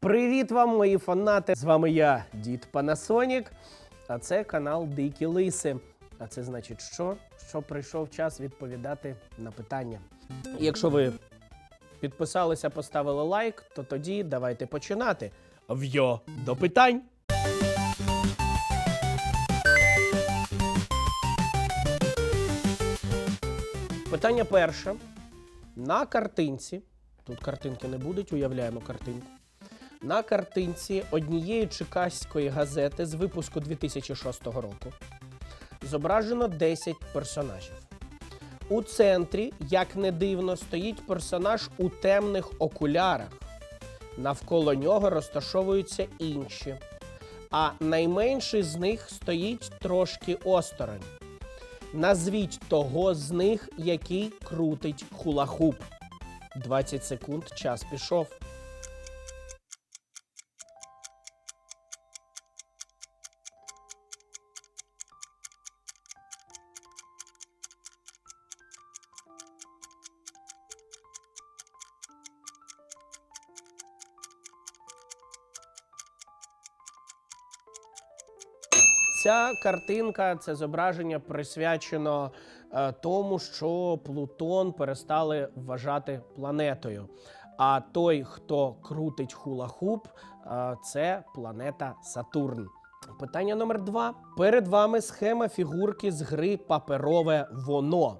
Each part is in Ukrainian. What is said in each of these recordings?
Привіт вам, мої фанати! З вами я, дід Панасонік, а це канал Дикі Лиси. А це значить, що? Що прийшов час відповідати на питання. Якщо ви підписалися, поставили лайк, то тоді давайте починати. В'йо до питань. Питання перше. На картинці, тут картинки не будуть, уявляємо картинку. На картинці однієї чекаської газети з випуску 2006 року зображено 10 персонажів. У центрі, як не дивно, стоїть персонаж у темних окулярах. Навколо нього розташовуються інші. А найменший з них стоїть трошки осторонь. Назвіть того з них, який крутить хулахуп. 20 секунд, час пішов. Ця картинка, це зображення присвячено е, тому, що Плутон перестали вважати планетою. А той, хто крутить хула-хуп, е, це планета Сатурн. Питання номер два. Перед вами схема фігурки з гри Паперове воно.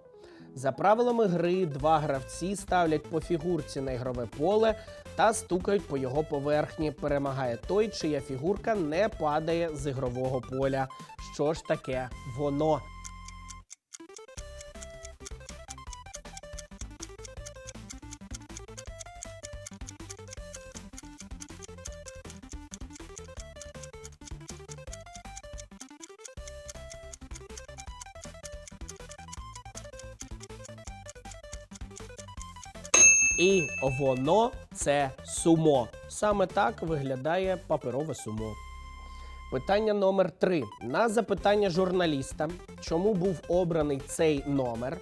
За правилами гри, два гравці ставлять по фігурці на ігрове поле та стукають по його поверхні. Перемагає той, чия фігурка не падає з ігрового поля. Що ж таке воно? Воно це сумо. Саме так виглядає паперове сумо. Питання номер три. На запитання журналіста, чому був обраний цей номер,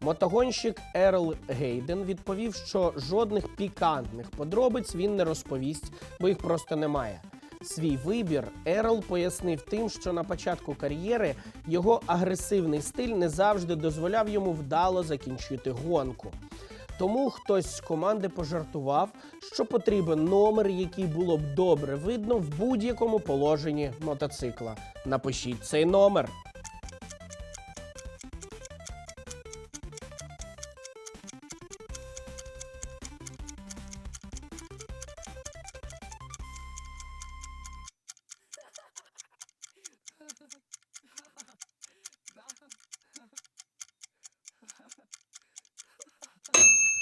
мотогонщик Ерл Гейден відповів, що жодних пікантних подробиць він не розповість, бо їх просто немає. Свій вибір Ерл пояснив тим, що на початку кар'єри його агресивний стиль не завжди дозволяв йому вдало закінчити гонку. Тому хтось з команди пожартував, що потрібен номер, який було б добре видно в будь-якому положенні мотоцикла. Напишіть цей номер.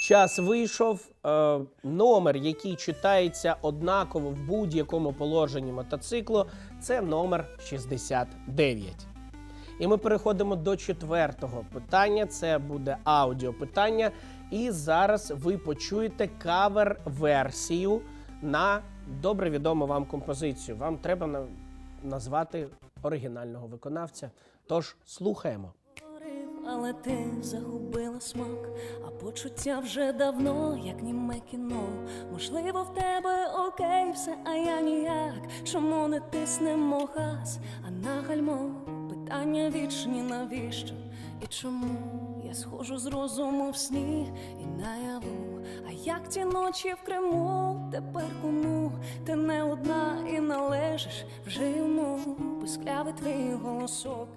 Час вийшов. Е, номер, який читається однаково в будь-якому положенні мотоциклу, це номер 69. І ми переходимо до четвертого питання. Це буде аудіопитання. І зараз ви почуєте кавер-версію на добре відому вам композицію. Вам треба на- назвати оригінального виконавця. Тож слухаємо. Але ти загубила смак, а почуття вже давно, як німе кіно. Можливо, в тебе окей, все, а я ніяк. Чому не тиснемо газ, а на гальмо питання вічні навіщо? І чому я схожу з розуму в сні і наяву? А як ті ночі в Криму, тепер кому ти не одна і належиш вже йому, писклявий твій голосок,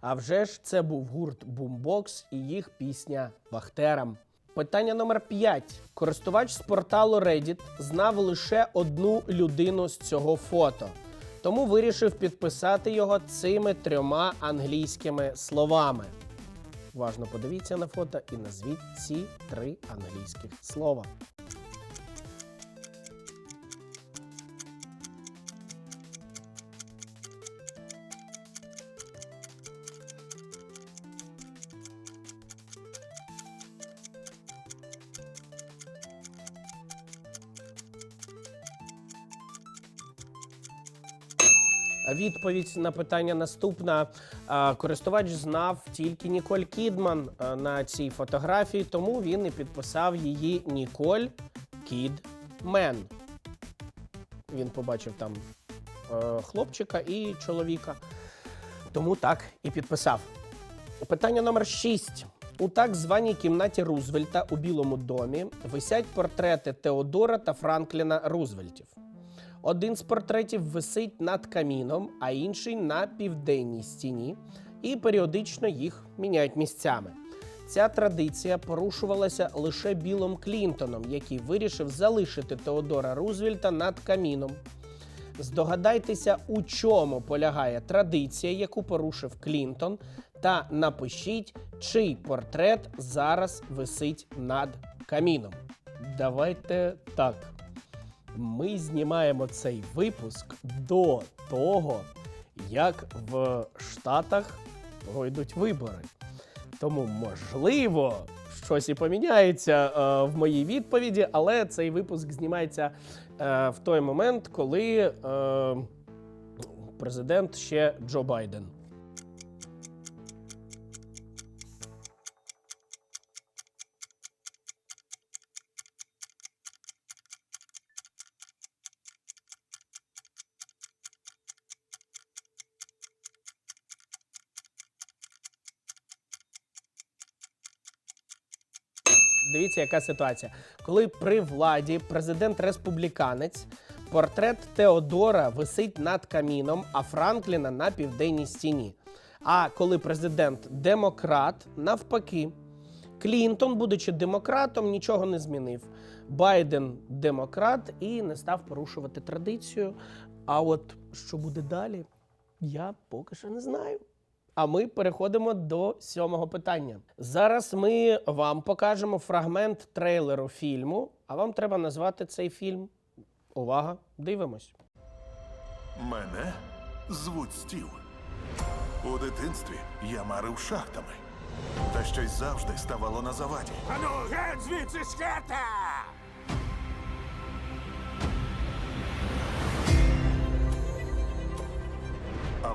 А вже ж це був гурт Boombox і їх пісня Вахтерам. Питання номер 5. Користувач з порталу Reddit знав лише одну людину з цього фото, тому вирішив підписати його цими трьома англійськими словами. Уважно подивіться на фото і назвіть ці три англійських слова. Відповідь на питання наступна. Користувач знав тільки Ніколь Кідман на цій фотографії, тому він і підписав її Ніколь Кідмен. Він побачив там е, хлопчика і чоловіка. Тому так і підписав. Питання номер 6. У так званій кімнаті Рузвельта у Білому домі висять портрети Теодора та Франкліна Рузвельтів. Один з портретів висить над каміном, а інший на південній стіні, і періодично їх міняють місцями. Ця традиція порушувалася лише Білом Клінтоном, який вирішив залишити Теодора Рузвельта над каміном. Здогадайтеся, у чому полягає традиція, яку порушив Клінтон, та напишіть, чий портрет зараз висить над каміном. Давайте так. Ми знімаємо цей випуск до того, як в Штатах пройдуть вибори. Тому, можливо, щось і поміняється е, в моїй відповіді, але цей випуск знімається е, в той момент, коли е, президент ще Джо Байден. Дивіться, яка ситуація. Коли при владі президент республіканець, портрет Теодора висить над каміном, а Франкліна на південній стіні. А коли президент демократ, навпаки, Клінтон, будучи демократом, нічого не змінив. Байден демократ і не став порушувати традицію. А от що буде далі, я поки що не знаю. А ми переходимо до сьомого питання. Зараз ми вам покажемо фрагмент трейлеру фільму, а вам треба назвати цей фільм. Увага, дивимось. Мене звуть Стів. У дитинстві я марив шахтами. Та щось завжди ставало на заваді. Ану, геть звідси з хата!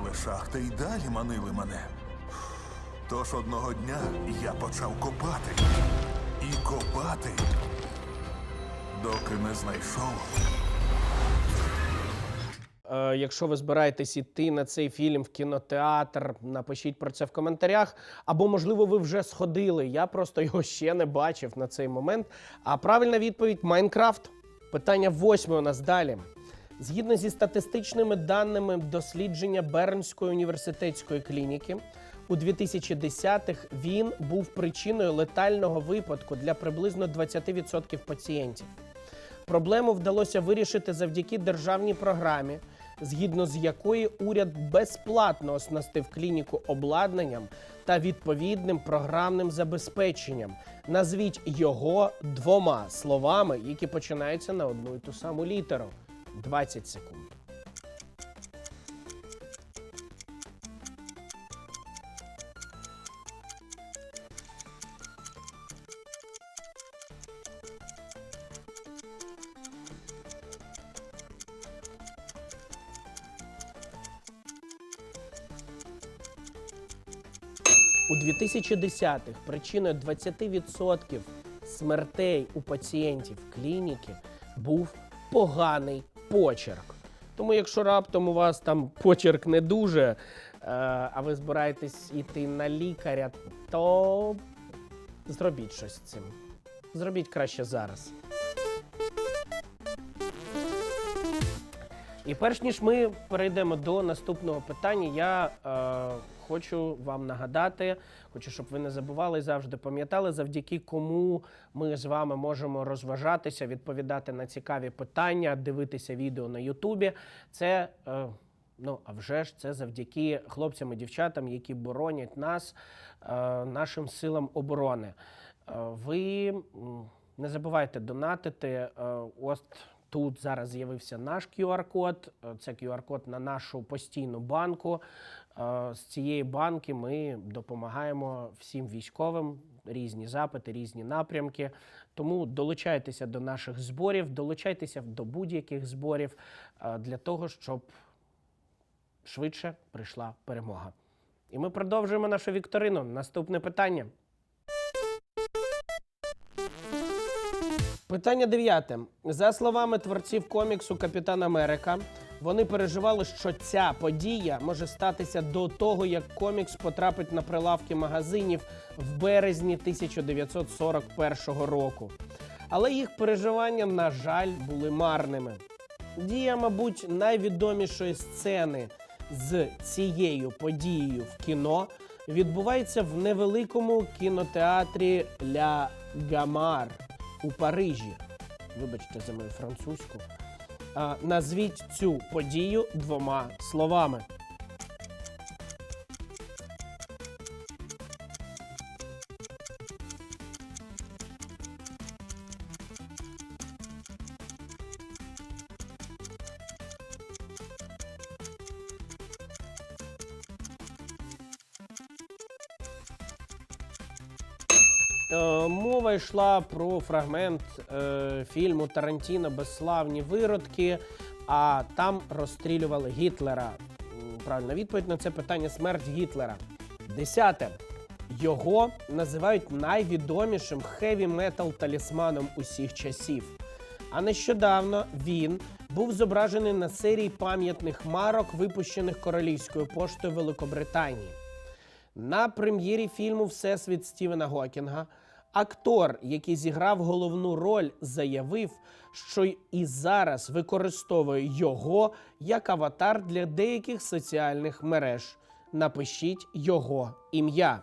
Але шахти й далі манили мене. Тож одного дня я почав копати. І копати, доки не знайшов. Е, якщо ви збираєтесь іти на цей фільм в кінотеатр, напишіть про це в коментарях. Або, можливо, ви вже сходили. Я просто його ще не бачив на цей момент. А правильна відповідь Майнкрафт. Питання восьме у нас далі. Згідно зі статистичними даними дослідження Бернської університетської клініки, у 2010-х він був причиною летального випадку для приблизно 20% пацієнтів. Проблему вдалося вирішити завдяки державній програмі, згідно з якої уряд безплатно оснастив клініку обладнанням та відповідним програмним забезпеченням. Назвіть його двома словами, які починаються на одну і ту саму літеру. 20 секунд. У 2010-х причиною 20% смертей у пацієнтів клініки був поганий почерк. Тому, якщо раптом у вас там почерк не дуже, е, а ви збираєтесь йти на лікаря, то зробіть щось з цим. Зробіть краще зараз. І перш ніж ми перейдемо до наступного питання, я е, хочу вам нагадати, хочу, щоб ви не забували завжди пам'ятали, завдяки кому ми з вами можемо розважатися, відповідати на цікаві питання, дивитися відео на Ютубі. Це е, ну а вже ж це завдяки хлопцям і дівчатам, які боронять нас, е, нашим силам оборони. Е, ви не забувайте донатити. Е, Ось тут зараз з'явився наш QR-код. Е, Це QR-код на нашу постійну банку. Е, З цієї банки ми допомагаємо всім військовим. Різні запити, різні напрямки. Тому долучайтеся до наших зборів, долучайтеся до будь-яких зборів е, для того, щоб швидше прийшла перемога. І ми продовжуємо нашу вікторину. Наступне питання. Питання дев'яте. За словами творців коміксу Капітан Америка, вони переживали, що ця подія може статися до того, як комікс потрапить на прилавки магазинів в березні 1941 року. Але їх переживання, на жаль, були марними. Дія, мабуть, найвідомішої сцени з цією подією в кіно відбувається в невеликому кінотеатрі Ля Гамар у Парижі. Вибачте за мою французьку. Назвіть цю подію двома словами. Мова йшла про фрагмент е, фільму Тарантіно Безславні виродки, а там розстрілювали Гітлера. Правильна відповідь на це питання смерть Гітлера. Десяте. Його називають найвідомішим хеві-метал талісманом усіх часів. А нещодавно він був зображений на серії пам'ятних марок, випущених королівською поштою Великобританії. На прем'єрі фільму Всесвіт Стівена Гокінга актор, який зіграв головну роль, заявив, що і зараз використовує його як аватар для деяких соціальних мереж. Напишіть його ім'я.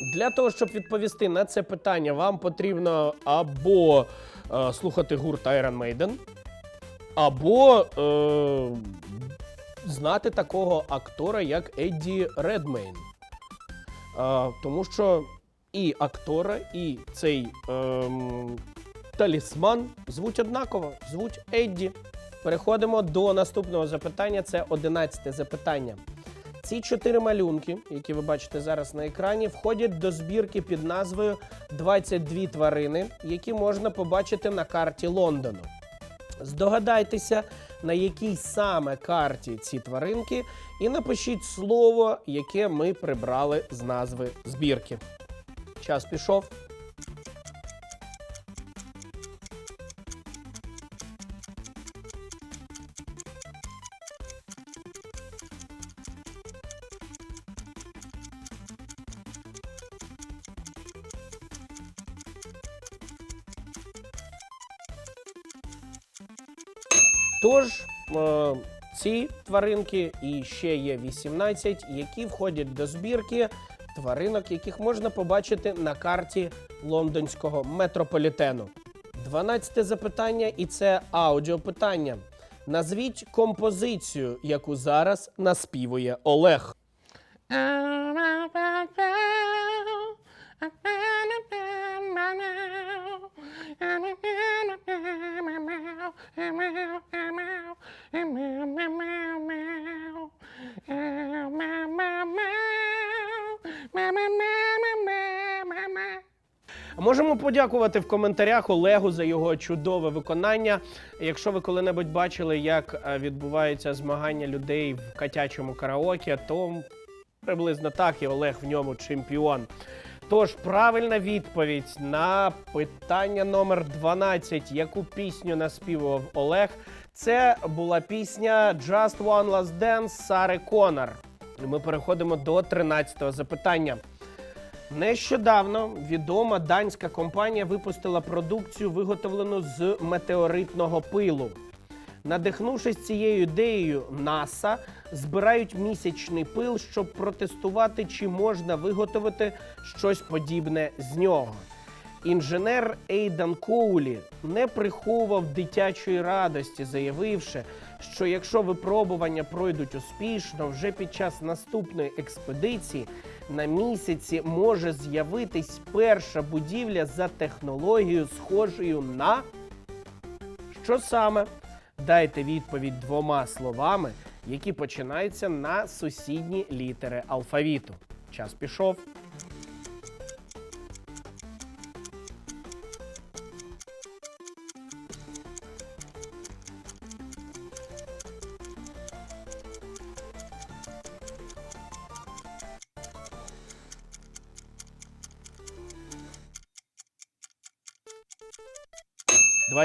Для того, щоб відповісти на це питання, вам потрібно або е, слухати гурт Iron Maiden, або е, знати такого актора, як Едді Редмейн. Е, тому що і актора, і цей ем, талісман звуть однаково, звуть Едді. Переходимо до наступного запитання. Це одинадцяте запитання. Ці чотири малюнки, які ви бачите зараз на екрані, входять до збірки під назвою «22 тварини, які можна побачити на карті Лондону. Здогадайтеся, на якій саме карті ці тваринки, і напишіть слово, яке ми прибрали з назви збірки. Час пішов. Тож е, ці тваринки і ще є 18, які входять до збірки тваринок, яких можна побачити на карті лондонського метрополітену. 12 запитання, і це аудіопитання. Назвіть композицію, яку зараз наспівує Олег. Можемо подякувати в коментарях Олегу за його чудове виконання. Якщо ви коли-небудь бачили, як е, відбуваються змагання людей в котячому караоке, то приблизно так і Олег в ньому чемпіон. Тож правильна відповідь на питання номер 12, яку пісню наспівував Олег, це була пісня Just One Last Dance Сари Конор. Ми переходимо до 13-го запитання. Нещодавно відома данська компанія випустила продукцію, виготовлену з метеоритного пилу. Надихнувшись цією ідеєю, НАСА збирають місячний пил, щоб протестувати, чи можна виготовити щось подібне з нього. Інженер Ейдан Коулі не приховував дитячої радості, заявивши, що якщо випробування пройдуть успішно, вже під час наступної експедиції на місяці може з'явитись перша будівля за технологією, схожою на Що саме? Дайте відповідь двома словами, які починаються на сусідні літери алфавіту. Час пішов. –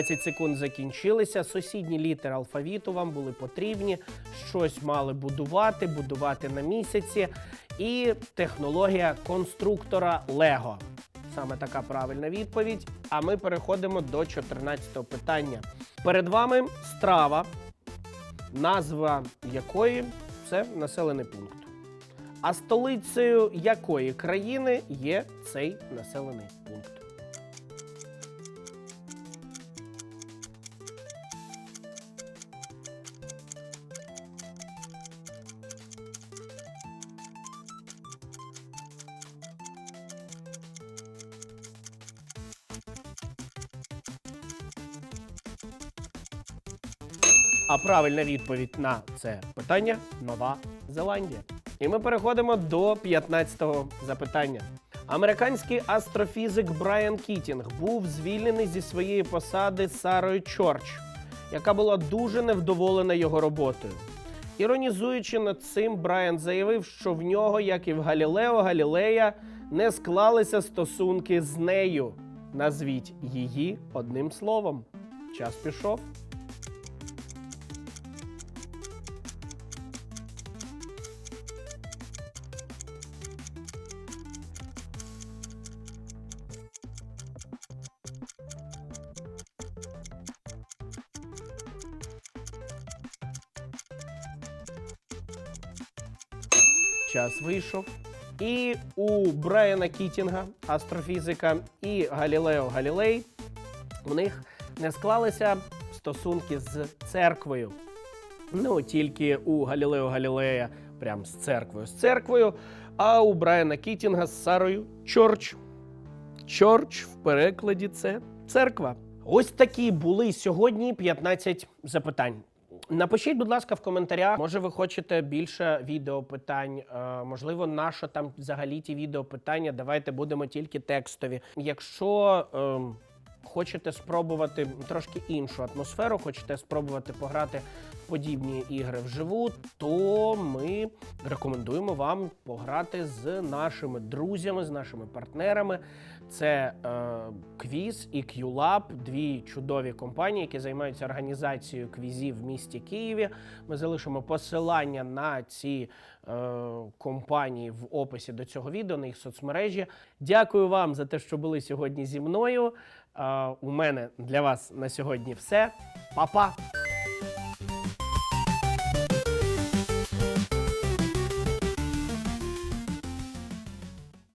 20 секунд закінчилися. Сусідні літери алфавіту вам були потрібні. Щось мали будувати, будувати на місяці. І технологія конструктора Лего. Саме така правильна відповідь. А ми переходимо до 14-го питання. Перед вами страва, назва якої це населений пункт. А столицею якої країни є цей населений пункт? А правильна відповідь на це питання Нова Зеландія. І ми переходимо до 15-го запитання. Американський астрофізик Брайан Кітінг був звільнений зі своєї посади Сарою Чорч, яка була дуже невдоволена його роботою. Іронізуючи над цим, Брайан заявив, що в нього, як і в Галілео Галілея, не склалися стосунки з нею. Назвіть її одним словом. Час пішов. Вийшов. І у Брайана Кітінга, астрофізика, і Галілео Галілей у них не склалися стосунки з церквою. Ну, тільки у Галілео Галілея прям з церквою з церквою, а у Брайана Кітінга з Сарою Чорч. Чорч в перекладі це церква. Ось такі були сьогодні 15 запитань. Напишіть, будь ласка, в коментарях. Може, ви хочете більше відеопитань, е, можливо, наша там взагалі ті відеопитання. Давайте будемо тільки текстові. Якщо ем, хочете спробувати трошки іншу атмосферу, хочете спробувати пограти подібні ігри вживу, то ми рекомендуємо вам пограти з нашими друзями, з нашими партнерами. Це е, Квіз і QLab, дві чудові компанії, які займаються організацією квізів в місті Києві. Ми залишимо посилання на ці е, компанії в описі до цього відео на їх соцмережі. Дякую вам за те, що були сьогодні зі мною. У мене для вас на сьогодні все. Па-па!